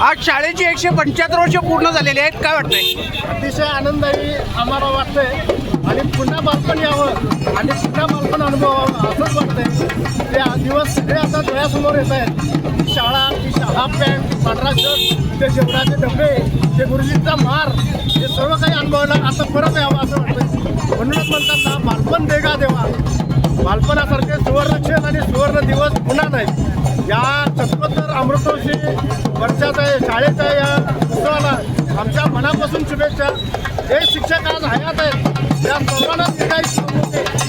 आज शाळेची एकशे पंच्याहत्तर वर्ष पूर्ण झालेली आहेत काय वाटतंय? अतिशय आनंददायी आम्हाला वाटतंय. आणि पुन्हा बालपण यावं आणि पुन्हा बालपण अनुभवावं असंच वाटतंय. ते दिवस सगळे आता डोळ्यासमोर येत आहेत. शाळा ती शाळा पॅन्ट पांढरा शर्ट ते जेवणाचे डबे ते गुरुजींचा मार हे सर्व काही अनुभवायला आता परत यावं असं वाटतं म्हणूनच म्हणतात ना बालपण देगा देवा. बालपणासारखे सुवर्णक्षण आणि सुवर्ण दिवस पुन्हा नाही या चक्रोत्तर अमृतोशी वर्षाचा आहे शाळेचा या उत्सवाला आमच्या मनापासून शुभेच्छा. हे शिक्षक आज हयात आहेत. या सर्वांना काही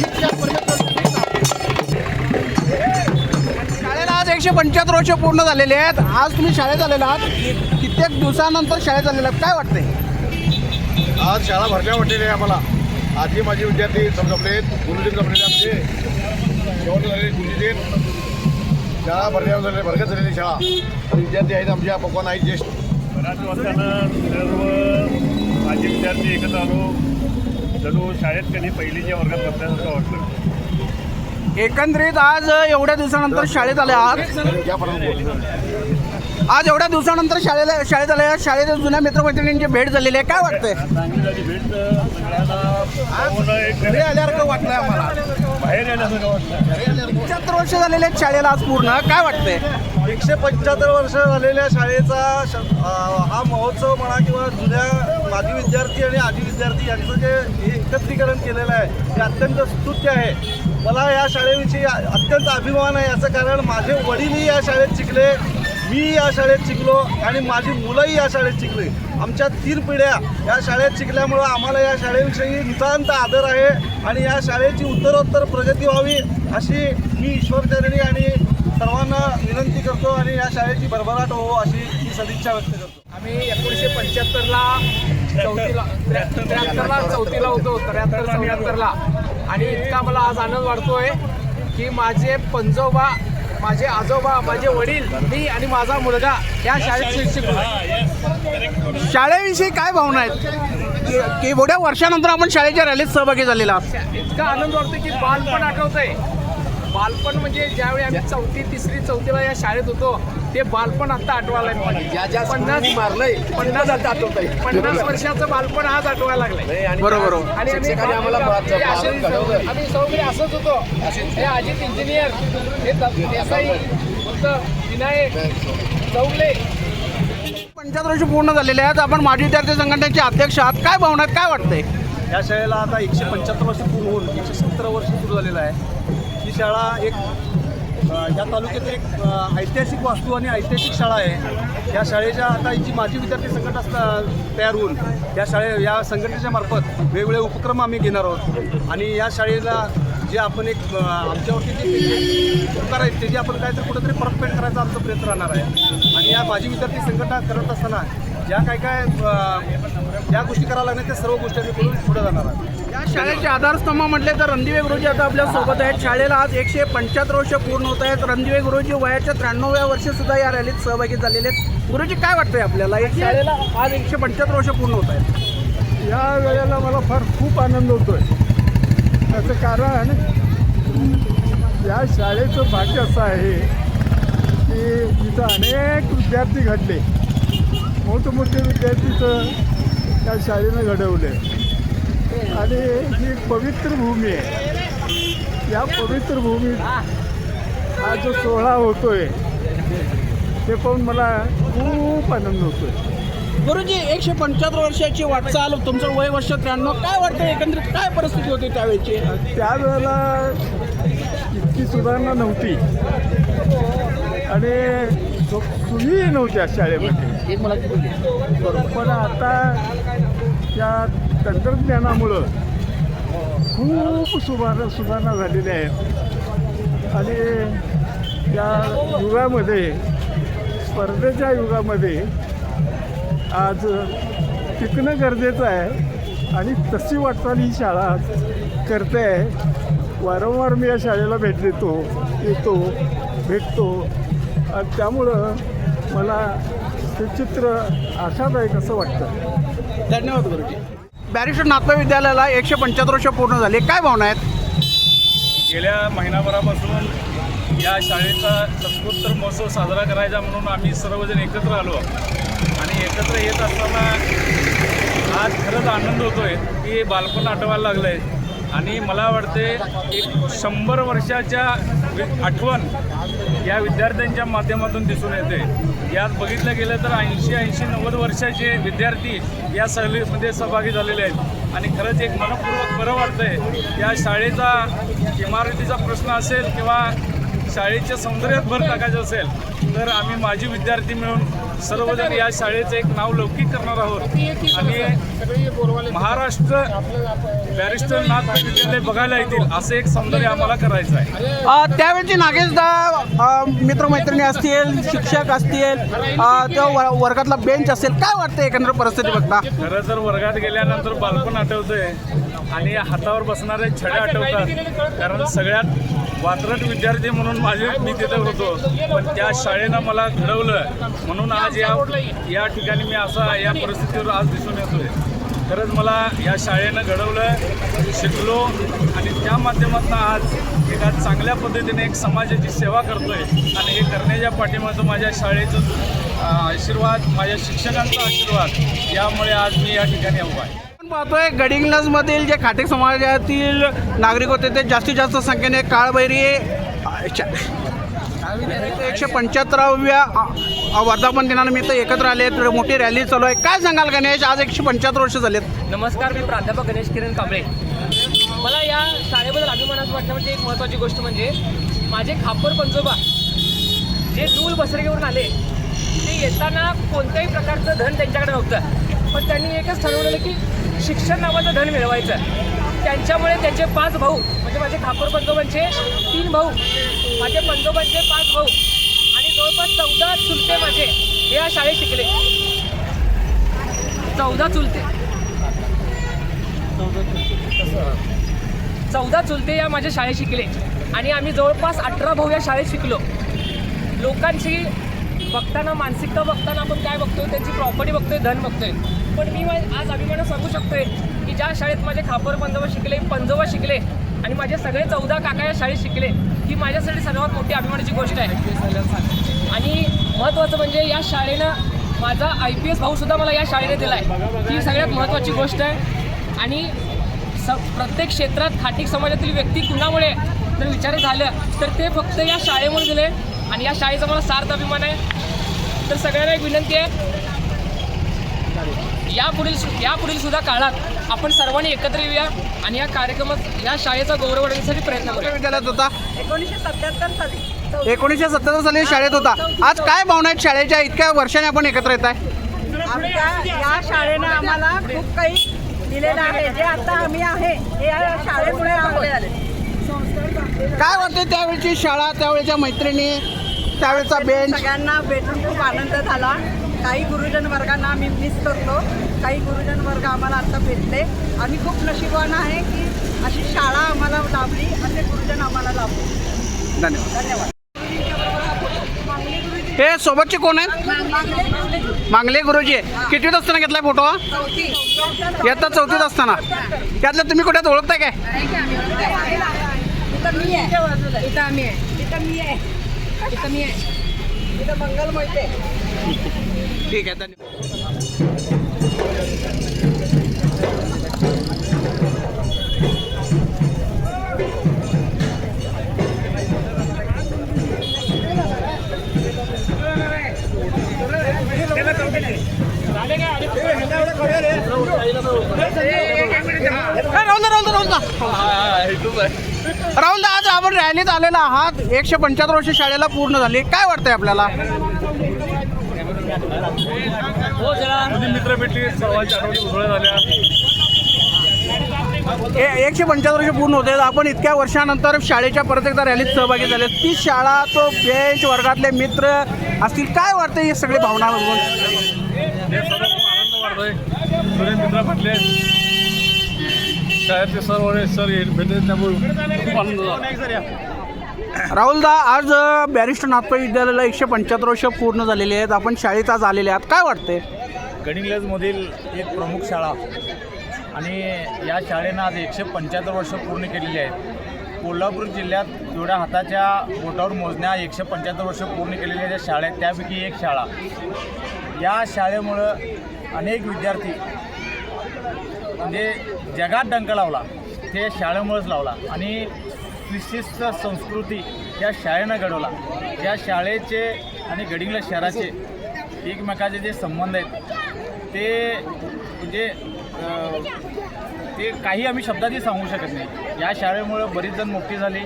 पंच्याहत्तर वर्ष पूर्ण झालेले आहेत. आज तुम्ही शाळेत आलेला आहात. कित्येक दिवसानंतर शाळेत आलेला आहात. काय वाटतंय? आज शाळा भरल्या वाटलेली आहे आम्हाला आधी माझे विद्यार्थी जमले गुरुजी जमलेले आमचे. शेवट झालेले गुरुजी शाळा भरल्या झालेली भरगत झालेली शाळा. विद्यार्थी आहेत आमच्या पकवान आहेत ज्येष्ठ. बऱ्याच वर्षानं सर्व माझे विद्यार्थी एकत्र आलो. जणू शाळेत त्यांनी पहिलीच्या वर्गात बसल्यासारखं वाटलं. एकंदरीत आज एवढ्या दिवसानंतर शाळेत आले आहात. आज एवढ्या दिवसानंतर शाळेला शाळेत आले आहात. शाळेत जुन्या मित्रमैत्रिणींची भेट झालेली आहे. काय वाटतंय? घरी आल्यासारखं वाटतंय आम्हाला. बाहेर येण्यासारखं वाटलं पंच्याहत्तर वर्ष झालेले आहेत शाळेला आज पूर्ण. काय वाटतंय? एकशे पंच्याहत्तर वर्ष झालेल्या शाळेचा श- अ, हा महोत्सव म्हणा किंवा जुन्या माजी विद्यार्थी आणि आजी विद्यार्थी यांचं जे हे एकत्रीकरण केलेलं आहे ते अत्यंत स्तुत्य आहे. मला या शाळेविषयी अत्यंत अभिमान आहे. याचं कारण माझे वडीलही या शाळेत शिकले. मी या शाळेत शिकलो आणि माझी मुलंही या शाळेत शिकली. आमच्या तीन पिढ्या या शाळेत शिकल्यामुळं आम्हाला या शाळेविषयी नितांत आदर आहे आणि या शाळेची उत्तरोत्तर प्रगती व्हावी अशी मी ईश्वरचरणी आणि सर्वांना विनंती करतो आणि या शाळेची भरभराट हो अशी मी सदिच्छा व्यक्त करतो. आम्ही एकोणीसशे पंच्याहत्तरला चौथीला त्र्याहत्तरला चौथीला होतो त्र्याहत्तर चौऱ्याहत्तरला. आणि इतका मला आज आनंद वाढतोय की माझे पंजोबा माझे आजोबा माझे वडील मी आणि माझा मुलगा या शाळेत शिक्षक. शाळेविषयी काय भावना आहेत? एवढ्या वर्षानंतर आपण शाळेच्या रॅलीत सहभागी झालेला इतका आनंद वाटतोय की बालपण आठवतंय. बालपण म्हणजे ज्यावेळी आम्ही चौथी तिसरी चौथीला या शाळेत होतो ते बालपण आता आठवायला पन्नास मारलंय पन्नास आठवतंय. पन्नास वर्षाचं बालपण आज आठवायला लागलंय. बरोबर. आणि आम्ही असे- आम्ही सगळे असंच होतो. हे अजित इंजिनियर हे देसाई विनायक चौगले. पंच्याहत्तर वर्ष पूर्ण झालेले आहेत. आपण माजी विद्यार्थी संघटनेचे अध्यक्ष आहात. काय भावना काय वाटतंय? या शाळेला आता एकशे पंच्याहत्तर वर्ष पूर्ण होऊन एकशे सत्तर वर्ष सुरू झालेलं आहे. ही शाळा एक या तालुक्यात एक ऐतिहासिक वास्तू आणि ऐतिहासिक शाळा आहे. या शाळेच्या आता जी माजी विद्यार्थी संघटना असता- तयार होऊन या शाळे या संघटनेच्या मार्फत वेगवेगळे उपक्रम आम्ही घेणार आहोत. आणि या शाळेला जे आपण एक आमच्यावरती जे उपकार आहेत त्याची आपण काहीतरी कुठेतरी परतफेड करायचा आमचा प्रयत्न राहणार आहे. आणि या माजी विद्यार्थी संघटना करत असताना ज्या काय काय ज्या गोष्टी कराव्या लागणार त्या सर्व गोष्टी आम्ही करून पुढे जाणार आहोत. या शाळेचे आधारस्तंभ म्हटले तर रणदिवे गुरुजी आता आपल्यासोबत आहेत. शाळेला आज एकशे पंच्याहत्तर वर्ष पूर्ण होत आहेत. रणदिवे गुरुजी वयाच्या त्र्याण्णव्या वर्षी सुद्धा या रॅलीत सहभागी झालेले आहेत. गुरुजी काय वाटतंय आपल्याला? या शाळेला आज एकशे पंच्याहत्तर वर्ष पूर्ण होत आहेत. या वेळेला मला फार खूप आनंद होतो आहे त्याचं कारण या शाळेचं भाग्य असं आहे की इथं अनेक विद्यार्थी घडले. मोठमोठे विद्यार्थीचं त्या शाळेनं घडवले. आणि ही एक पवित्र भूमी आहे. या पवित्र भूमीत हा जो सोहळा होतोय ते पाहून मला खूप आनंद होतोय. गुरुजी एकशे पंच्याहत्तर वर्षाची वाटचाल तुमचं वय वर्ष त्र्याण्णव काय वाटतं एकंदरीत? काय परिस्थिती होती त्यावेळेची? त्यावेळेला इतकी सुधारणा नव्हती. आणि सु- सुविधाही नव्हत्या शाळेमध्ये पण आता त्या तंत्रज्ञानामुळं खूप सुधारणा सुधारणा झालेल्या आहेत. आणि या युगामध्ये स्पर्धेच्या युगामध्ये आज टिकणं गरजेचं आहे आणि तशी वाटचाल ही शाळा करते आहे. वारंवार मी या शाळेला भेट देतो येतो भेटतो. आणि त्यामुळं मला ते चित्र आशादायक असं वाटतं. धन्यवाद गुरुजी. बॅरिस्टर नाथपा विद्यालयाला एकशे पंच्याहत्तर वर्ष पूर्ण झाले. काय भावना आहेत? गेल्या महिनाभरापासून या शाळेचा शतकोत्तर महोत्सव साजरा करायचा म्हणून आम्ही सर्वजण एकत्र आलो. आणि एकत्र येत असताना आज खरंच आनंद होतोय की बालपण आठवायला लागलं आहे आणि मला वाटते एक शंभर वर्षाच्या आठवण या विद्यार्थ्यांच्या माध्यमातून दिसून येते. यात बघितलं गेलं तर ऐंशी ऐंशी नव्वद वर्षाचे विद्यार्थी या सहलीमध्ये सहभागी झालेले आहेत. आणि खरंच एक मनपूर्वक बरं वाटतंय या शाळेचा इमारतीचा प्रश्न असेल किंवा शाळेच्या सौंदर्यात भर टाकायचं असेल तर आम्ही माजी विद्यार्थी मिळून सर्वजण या शाळेचं एक नाव लौकिक करणार आहोत. आणि महाराष्ट्र बॅरिस्टर नाथ विद्यालय बघायला येतील असं एक सौंदर्य आम्हाला करायचं आहे. अ, त्यावेळची नागेशदा मित्रमैत्रिणी असतील शिक्षक असतील त्या वर्गातला बेंच असेल काय वाटतं एकंदर परिस्थिती बघता? खरं तर वर्गात गेल्यानंतर बालपण आठवतंय आणि हातावर बसणारे छडे आठवतात कारण सगळ्यात वात्रट विद्यार्थी म्हणून माझे मी तिथे होतो. पण त्या शाळेनं मला घडवलं. म्हणून आज या या ठिकाणी मी असा या परिस्थितीवर आज दिसून येतोय. खरंच मला या शाळेनं घडवलं शिकलो आणि त्या माध्यमातून आज एका चांगल्या पद्धतीने एक समाजाची सेवा करतोय आणि हे करण्याच्या पाठीमागं माझ्या शाळेचं आशीर्वाद माझ्या शिक्षकांचा आशीर्वाद. यामुळे आज मी या ठिकाणी उभा आहे. पाहतोय गडिंग्लजमधील जे खाटेक समाजातील नागरिक होते ते जास्तीत जास्त संख्येने काळबैरी एकशे पंच्याहत्तराव्या वर्धापन दिनानिमित्त एकत्र आले मोठी रॅली चालू आहे. काय सांगाल गणेश? आज एकशे पंच्याहत्तर वर्ष झालेत. नमस्कार मी प्राध्यापक गणेश किरण कांबळे. मला या शाळेबद्दल अभिमानाचं वाटतं म्हणजे एक महत्त्वाची गोष्ट म्हणजे माझे खापर पंजोबा जे दूर बसरगेवरून आले ते येताना कोणत्याही प्रकारचं धन त्यांच्याकडे नव्हतं. पण त्यांनी एकच ठरवलेलं की शिक्षण नावाचं धन मिळवायचं. त्यांच्यामुळे त्यांचे पाच भाऊ म्हणजे माझे ठाकूर पंजोबांचे तीन भाऊ माझे पंजोबांचे पाच भाऊ आणि जवळपास चौदा चुलते माझे हे या शाळेत शिकले. चौदा चुलते. चौदा चुलते या माझ्या शाळेत शिकले. आणि आम्ही जवळपास अठरा भाऊ या शाळेत शिकलो. लोकांची बघताना मानसिकता बघताना आपण काय बघतोय त्यांची प्रॉपर्टी बघतोय धन बघतोय. पण मी मा- आज अभिमानानं सांगू शकतोय की ज्या शाळेत माझे खापर पंजोबा शिकले पंजोबा शिकले आणि माझे सगळे चौदा काका या शाळेत शिकले ही माझ्यासाठी सर्वात मोठी अभिमानाची गोष्ट आहे. आणि महत्त्वाचं म्हणजे या शाळेनं माझा आय पी एस भाऊसुद्धा मला या शाळेने दिला आहे ही सगळ्यात महत्त्वाची गोष्ट आहे. आणि स प्रत्येक क्षेत्रात खाटिक समाजातील व्यक्ती कुणामुळे? जर विचार झालं तर ते फक्त या शाळेमुळे दिले. आणि या शाळेचा मला सार्थ अभिमान आहे. तर सगळ्यांना एक विनंती आहे. यापुढील यापुढील सुद्धा काळात आपण सर्वांनी एकत्र येऊया आणि या कार्यक्रमात या शाळेचा गौरव वाढवण्यासाठी प्रयत्न करूया. विद्यालयात होता? एकोणीसशे सत्याहत्तर साली. एकोणीसशे सत्तर साली शाळेत होता. आज काय भावना आहेत शाळेच्या? इतक्या वर्षाने आपण एकत्र येत आहे. आमच्या या शाळेनं आम्हाला खूप काही दिलेलं आहे. जे आता आम्ही आहे हे या शाळेमुळे आहोत काय वाटते त्यावेळची शाळा त्यावेळच्या मैत्रिणी? त्यावेळचा बेंच सगळ्यांना भेटून खूप आनंद झाला. काही गुरुजन वर्गांना आम्ही मिस करतो. काही गुरुजन वर्ग आम्हाला आता भेटले. आम्ही खूप नशिबवान आहे की अशी शाळा आम्हाला लाभली. असे गुरुजन आम्हाला लाभले. धन्यवाद. धन्यवाद. हे सोबतचे कोण आहेत? मांगले गुरुजी. कितवीत असताना घेतलाय फोटो इयत्ता चौथीत असताना. त्यातलं तुम्ही कुठे ओळखताय काय? इथं मी आहे. इथं आम्ही आहे. इथं मी आहे. इथं मी आहे. इथं मंगल मोहिते ठीक आहे धन्यवाद. राहुल राहुल राहुल दा. राहुल आपण रॅलीत आलेला आहात. एकशे पंच्याहत्तर वर्ष शाळेला पूर्ण झाली. काय वाटतंय आपल्याला? मित्र भेटली. सर्वांच्या आठवणी उजळ्या झाल्या ए- एकशे पंच्याहत्तर वर्ष पूर्ण होते आपण इतक्या वर्षानंतर शाळेच्या परत एकदा रॅलीत सहभागी झाले. ती शाळा तो बेंच वर्गातले मित्र असतील. काय वाटतं ही सगळी भावना आनंद वाटतोय मित्र भेटले शाळेतले सर वगैरे सर भेटले त्यामुळे खूप आनंद झाला. राहुलदा आज बॅरिस्टर नाथपै विद्यालयाला एकशे पंच्याहत्तर वर्ष पूर्ण झालेली आहेत. आपण शाळेत आज आलेले आहात. काय वाटते गडिंग्लजमधील एक प्रमुख शाळा आणि या शाळेनं आज एकशे पंच्याहत्तर वर्ष पूर्ण केलेली आहेत. कोल्हापूर जिल्ह्यात एवढ्या हाताच्या बोटावर मोजण्या एकशे पंच्याहत्तर वर्ष पूर्ण केलेल्या ज्या शाळा आहेत त्यापैकी एक शाळा. या शाळेमुळं अनेक विद्यार्थी म्हणजे जगात डंक लावला ते शाळेमुळेच लावला आणि विशिष्ट संस्कृती या शाळेनं घडवला. या शाळेचे आणि गडिंगला शहराचे एकमेकाचे जे संबंध आहेत ते म्हणजे ते काही आम्ही शब्दातही सांगू शकत नाही. या शाळेमुळं बरीच जण मोठी झाली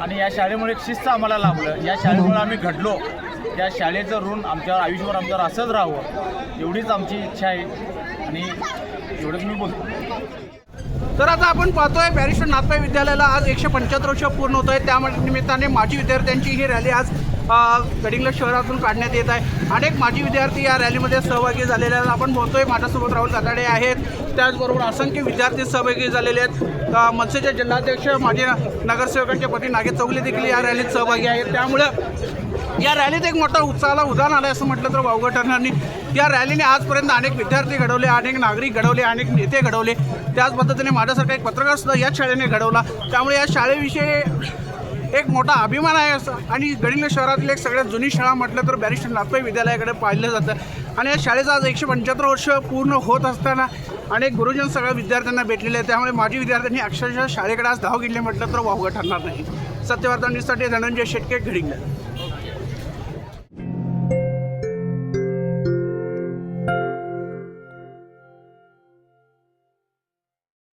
आणि या शाळेमुळे एक शिस्त आम्हाला लाभलं. या शाळेमुळे आम्ही घडलो. या शाळेचं ऋण आमच्यावर आयुष्यभर आमच्यावर असंच राहावं एवढीच आमची इच्छा आहे. आणि एवढंच मी बोलतो. तर आता आपण पाहतोय बॅरिस्टर नाथपाई विद्यालयाला आज एकशे पंच्याहत्तर वर्ष पूर्ण होत आहे त्या निमित्ताने माजी विद्यार्थ्यांची ही रॅली आज अ, गडिंग्लज शहरातून काढण्यात येत आहे. अनेक माजी विद्यार्थी या रॅलीमध्ये सहभागी झालेले आहेत. आपण बोलतोय माझ्यासोबत राहुल काताडे आहेत. त्याचबरोबर असंख्य विद्यार्थी सहभागी झालेले आहेत. मनसेचे जिल्हाध्यक्ष माजी नगरसेवकांचे पती नागे चौगले देखील या रॅलीत सहभागी आहेत. त्यामुळं या रॅलीत एक मोठा उत्साहाला उदाहरण आलं असं म्हटलं तर वावगं ठरणाऱ्यांनी या रॅलीने आजपर्यंत अनेक विद्यार्थी घडवले अनेक नागरिक घडवले अनेक नेते घडवले. त्याच पद्धतीने माझ्यासारखा एक पत्रकार सुद्धा याच शाळेने घडवला. त्यामुळे या शाळेविषयी एक मोठा अभिमान आहे असं. आणि गडिंग शहरातील एक सगळ्यात जुनी शाळा म्हटलं तर बॅरिस्टर नाथपाई विद्यालयाकडे पाहिलं जातं. आणि या शाळेचं आज एकशे पंच्याहत्तर वर्ष पूर्ण होत असताना अनेक गुरुजन सगळ्या विद्यार्थ्यांना भेटलेले आहेत. त्यामुळे माजी विद्यार्थ्यांनी अक्षरशः शाळेकडे आज धाव घेतले म्हटलं तर वावगं ठरणार नाही. सत्यवार्ता धनंजय शेटके गडिंग्लज